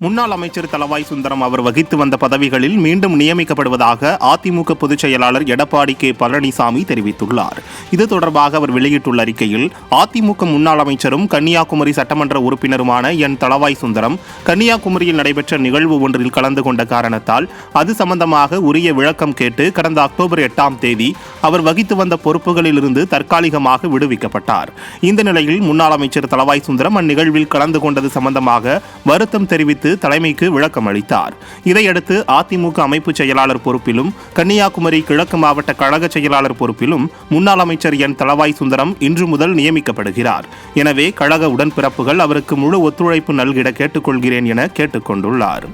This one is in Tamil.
முன்னாள் அமைச்சர் தலவாய் சுந்தரம் அவர் வகித்து வந்த பதவிகளில் மீண்டும் நியமிக்கப்படுவதாக அதிமுக பொதுச் செயலாளர் எடப்பாடி கே. பழனிசாமி தெரிவித்துள்ளார். இது தொடர்பாக அவர் வெளியிட்டுள்ள அறிக்கையில் அதிமுக முன்னாள் அமைச்சரும் கன்னியாகுமரி சட்டமன்ற உறுப்பினருமான என் தலவாய் சுந்தரம் கன்னியாகுமரியில் நடைபெற்ற நிகழ்வு ஒன்றில் கலந்து கொண்ட காரணத்தால் அது சம்பந்தமாக உரிய விளக்கம் கேட்டு கடந்த அக்டோபர் எட்டாம் தேதி அவர் வகித்து வந்த பொறுப்புகளிலிருந்து தற்காலிகமாக விடுவிக்கப்பட்டார். இந்த நிலையில் முன்னாள் அமைச்சர் தலவாய் சுந்தரம் அந்நிகழ்வில் கலந்து கொண்டது சம்பந்தமாக வருத்தம் தெரிவித்து தலைமைக்கு விளக்கம் அளித்தார். இதையடுத்து அதிமுக அமைப்பு செயலாளர் பொறுப்பிலும் கன்னியாகுமரி கிழக்கு மாவட்ட கழக செயலாளர் பொறுப்பிலும் முன்னாள் அமைச்சர் என். தளவாய் சுந்தரம் இன்று முதல் நியமிக்கப்படுகிறார். எனவே கழக உடன்பிறப்புகள் அவருக்கு முழு ஒத்துழைப்பு நல்கிட கேட்டுக்கொள்கிறேன் என கேட்டுக்கொண்டுள்ளார்.